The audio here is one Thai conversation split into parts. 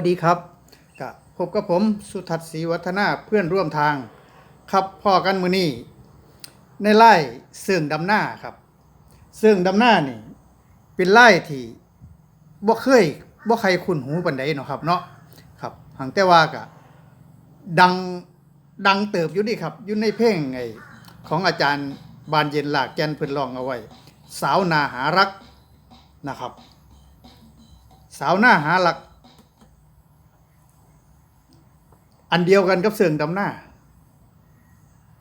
วัสดีครับกับพบกับผมสุทัศน์ศรีวัฒนาเพื่อนร่วมทาง ครับพ่อกันมือนี้ในไล่เสื่องดำหน้าครับเสื่องดำหน้านี่ เป็นไล่ที่บ่เคยบ่ใครคุ้นหูปานใดเนาะครับเนาะครับหังแต่ว่ากะดังดังเติบอยู่นี่ครับอยู่ในเพลงไอของอาจารย์บานเย็นหลากแกนเพิ่นรองเอาไว้ สาวนาหารักนะครับ สาวหน้าหาหลัก อันเดียวกันกับเสื่องดำหน้า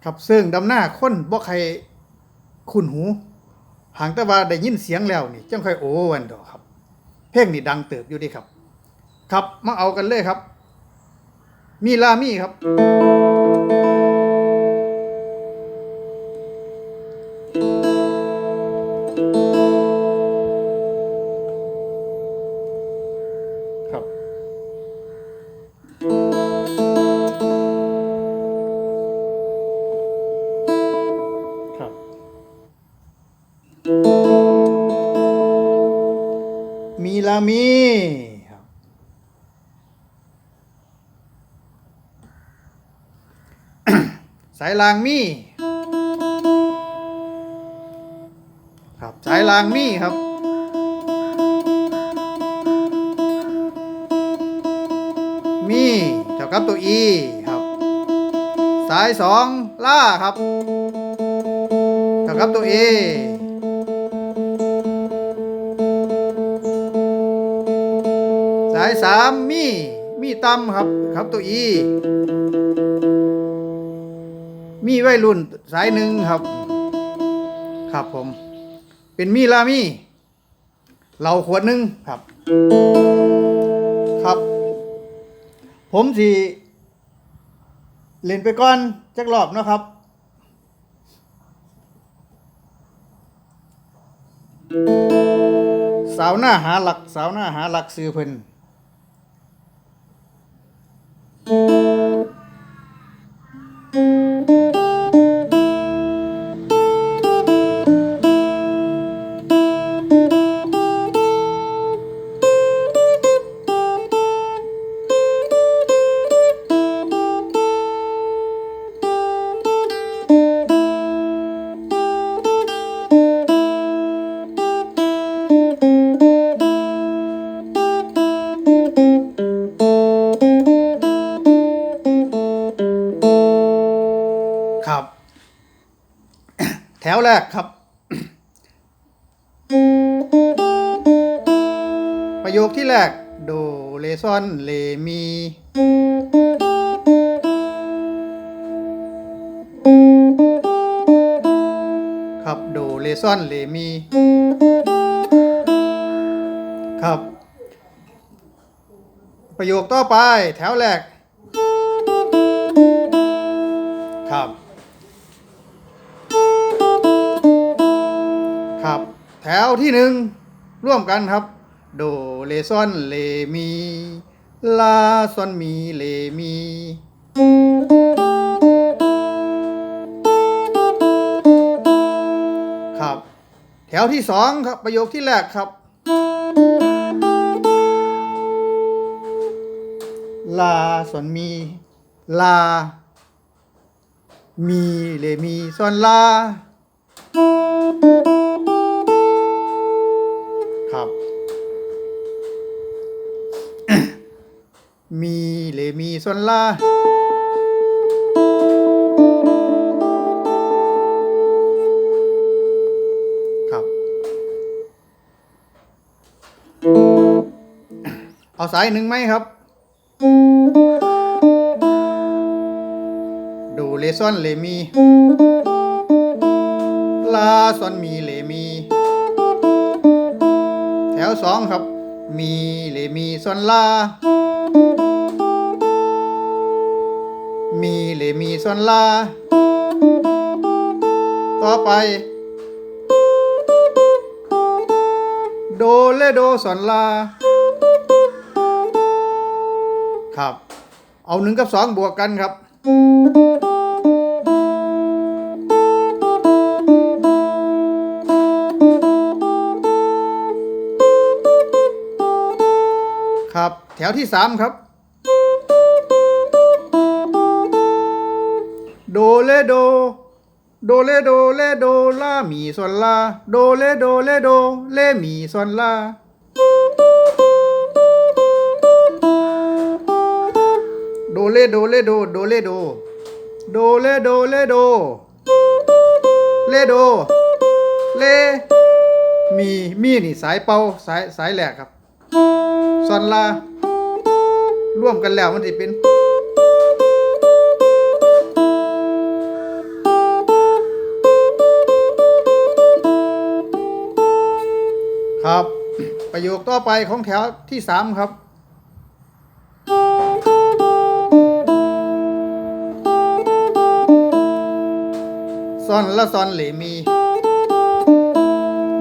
ครับเสื่องดำหน้าคนบ่ใครคุ้นหูหางตะวาได้ยินเสียงแล้วนี่จังค่อยโอ้วันดอกครับ เพลงนี่ดังเติบอยู่ดีครับ ครับมาเอากันเลยครับ มีลามีครับ ลามีสายลางมีครับสายลางมีครับ มีเท่ากับตัว e ครับ สายสองล่าครับเท่ากับตัว a สายสามมีมีต่ำครับครับตัว e มีวัยรุ่นสายหนึ่งครับ ครับผม เป็นมีลามีเราขวดหนึ่งครับ ครับ ผมสิเล่นไปก่อนจักรอบนะครับสาวหน้าหาหลักสาวหน้าหาหลักซื้อเพิ่น ครั วแรกครับ ประโยคที่แรก โดเลซอนเลมี ครับโดเลซอนเลมี ครับ ประโยคต่อไปแถวแรก ครับครับ ถวที่หนึ่งร่วมกันครับ โดเลซอนเลมีลาซอนมีเลมีครับ แถวที่สองครับประโยคที่แรกครับลาซอนมีลา มีเลมีซอนลา มีเลมีซอนลาครับ เอาสายหนึ่งไหมครับ ดูเลซอนเลมี ลาซอนมีเลมี แถวสองครับ มีเลมีซอนลา มีเลมีซอนลา ต่อไป โดเลโดซอนลา ครับ เอาหนึ่งกับสองบวกกันครับครับ แถววที่สามครับ เลโด โดเลโดเลโดลามีส่วนลา โดเลโดเลโดเลมีส่วนลา โดเลโดเลโดโดเลโด โดเลโดเลโด เลโด เล มี มีนี่สายเป่าสายสายแหลกครับส่วนลา ร่วมกันแล้วมันจะเป็น ประโยคต่อไปของแถวที่สามครับซ่อนและซ่อนเหลมี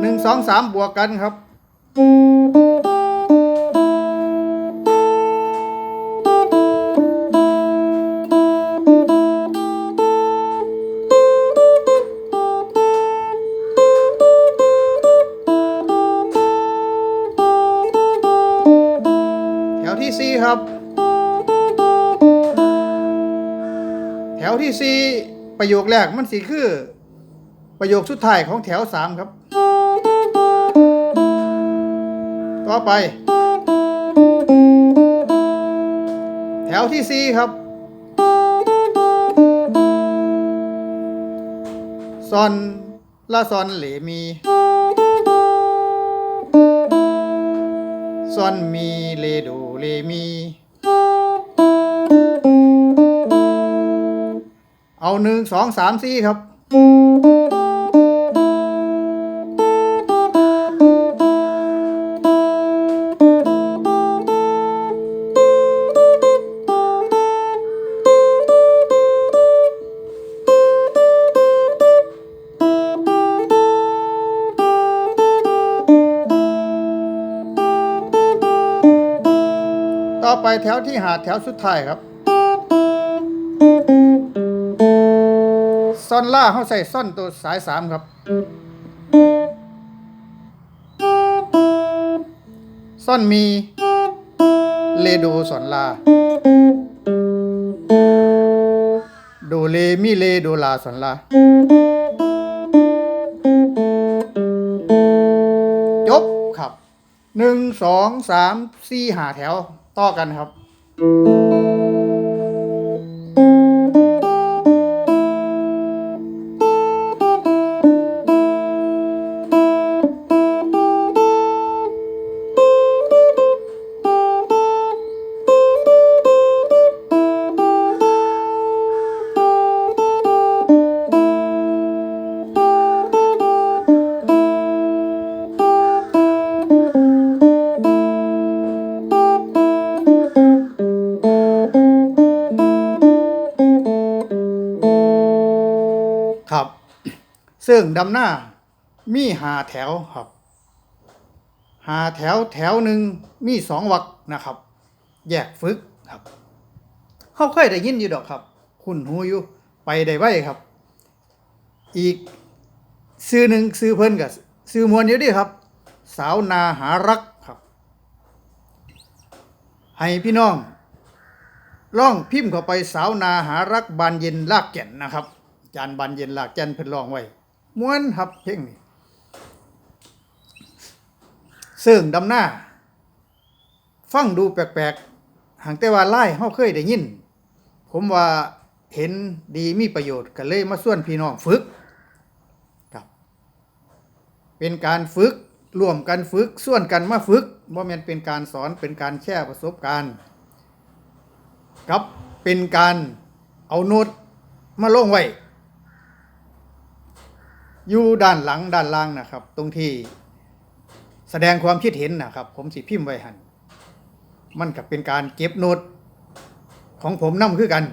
หนึ่งสองสามบวกกันครับ ประโยคแรกมันสิคือ ประโยคสุดท้ายของแถวสามครับ ต่อไป แถวที่สี่ครับซอนละซอนเหลมีซอนมีเลโดเลมี เอาหนึ่งสองสามสี่ครับ ต่อไปแถวที่หาแถวสุดท้ายครับ ซอนล่าเขาใส่ซ่อนตัวสายสามครับซ่อนมีเลโดสอนลาโดเลมีเลโดลาสอนลาจบครับหนึ่งสองสามสี่หาแถวต่อกันครับ ซึ่งดำหน้ามีหาแถวครับหาแถวแถวหนึ่งมีสองวักนะครับ แยกฝึกครับเขาเคยได้ยินอยู่ดอกครับ คุณหูอยู่ไปได้ไว้ครับ อีกซื้อหนึ่งซื้อเพิ่นกับซื้อมวลอยู่ดิครับ สาวนาหารักครับให้พี่น้องล่องพิมพ์เข้าไปสาวนาหารักบานเย็นลากแก่นนะครับ จานบานเย็นลากแก่นเพิ่นร้องไว้ ม้วนครับเพลงนี้ซึ่งดำหน้า ฟังดูแปลกๆหางแต่ว่าไล่เฮาเคยได้ยิน ผมว่าเห็นดีมีประโยชน์ก็เลยมาส่วนพี่น้องฝึกครับ เป็นการฝึกร่วมกันฝึกส่วนกันมาฝึกบ่แม่นเป็นการสอนเป็นการแชร์ประสบการณ์ครับเป็นการเอาโน้ตมาลงไว้ อยู่ด้านหลังด้านล่างนะครับ ตรงที่แสดงความคิดเห็นนะครับ ผมสิพิมพ์ไว้หันมันกับเป็นการเก็บโน้ตของผมนํคือกัน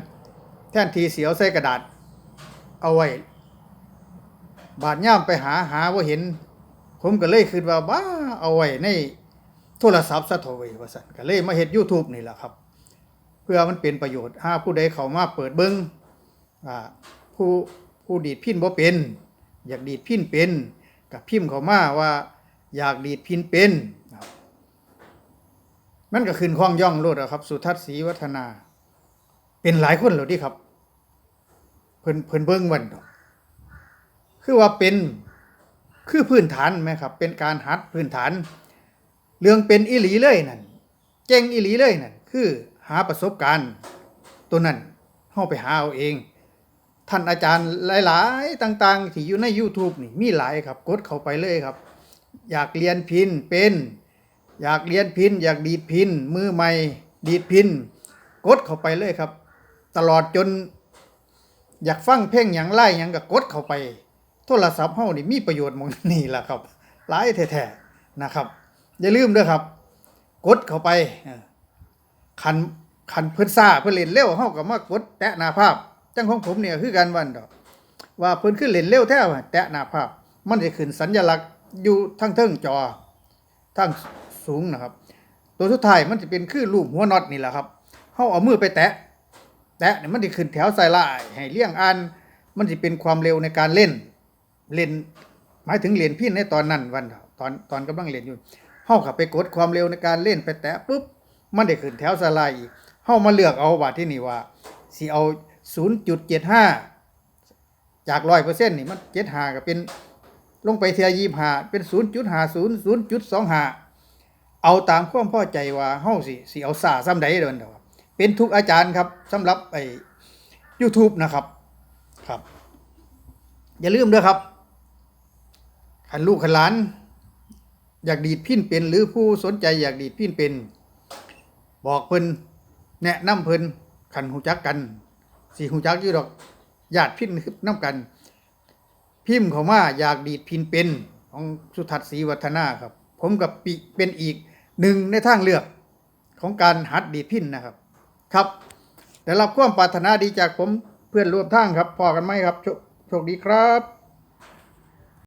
แทนทีเสียวใส่กระดาษ เอาไว้ บาดย่ามไปหาหาว่าเห็น ผมก็เลยคิดว่าบ้าเอาไว้ในโทรศัพท์ซะโถยว่าซั่นก็เลยมาเฮ็ด YouTube นี่แหละครับ เพื่อมันเป็นประโยชน์ถ้าผู้ใดเขามาเปิดเบิ้งอ่าผู้ผู้ดีดพินบ่เป็น อยากดีดพินเป็นกับพิมพ์เขามาว่า อยากดีดพินเป็นมันก็ขึ้นข้องย่องโลดอะครับ สุทัศน์ศรีวัฒนา เป็นหลายคนแล้วดิครับ เพิ่นเพิ่นเบิ่งวันดอกคือว่าเป็นคือพื้นฐานไหมครับ เป็นการหัดพื้นฐาน เรื่องเป็นอีหลีเลยนั่นเจ๋งอีหลีเลยนั่นคือหาประสบการณ์ ตัวนั้นเฮาไปหาเอาเอง ท่านอาจารย์หลายๆ ต่างๆ ที่อยู่ใน YouTube นี่มีหลายครับกดเข้าไปเลยครับ อยากเรียนพินเป็น อยากเรียนพิน อยากดีดพิน มือใหม่ดีดพิน กดเข้าไปเลยครับ ตลอดจน อยากฟังเพลงหยังไล่หยังก็กดเข้าไป โทรศัพท์เฮานี่มีประโยชน์มองนี่ล่ะครับ หลายแท้ๆนะครับ อย่าลืมด้อครับ กดเข้าไปคันคันเพิ่นซ่าเพิ่นเล่นเร็วเฮาก็มากดแตะหน้าภาพ จังของผมเนี่ยคือกันวันดอก ว่าเพิ่นคือเล่นเร็วแท้ว่ะแตะหน้าภาพ มันจะขึ้นสัญลักษณ์อยู่ทั้งเทิงจอทั้งสูงนะครับ ตัวสุดท้ายมันจะเป็นคือรูปหัวน็อตนี่แหละครับเฮาเอามือไปแตะ แตะเนี่ยมันจะขึ้นแถวสายลายให้เลี่ยงอันมันจะเป็นความเร็วในการเล่น เล่น หมายถึงเล่นพินในตอนนั้นวันตอนตอนกำลังเล่นอยู่เฮาก็ไปกดความเร็วในการเล่นไปแตะปุ๊บมันได้ขึ้นแถวสายลายอีกเฮามาเลือกเอาว่าที่นี่ว่าสิเอา 0.75 จาก100%นี่มัน75ก็เป็นลงไปเทีย25เป็น 0.50 0.25 เอาตามความพอใจว่าเฮาสิสิเอาซ่าซ้ำใดเด้อครับเป็นทุกอาจารย์ครับสำหรับไอ้ YouTube นะครับครับ อย่าลืมด้วยครับขันลูกขันหลาน อยากดีดพินเป็น หรือผู้สนใจอยากดีดพินเป็น บอกเพิ่นแนะนำเพิ่นขันหูจักกัน สีหูจักอยู่ดอกญาติพินน้ำกัน พิมพ์เขามาอยากดีดพินเป็นของสุทัศน์ศรีวัฒนาครับ ผมกับปิเป็นอีกหนึ่งในทางเลือกของการหัดดีดพินนะครับ ครับได้รับความปรารถนาดีจากผมเพื่อนร่วมทางครับพอกันไหมครับโชโชคดีครับ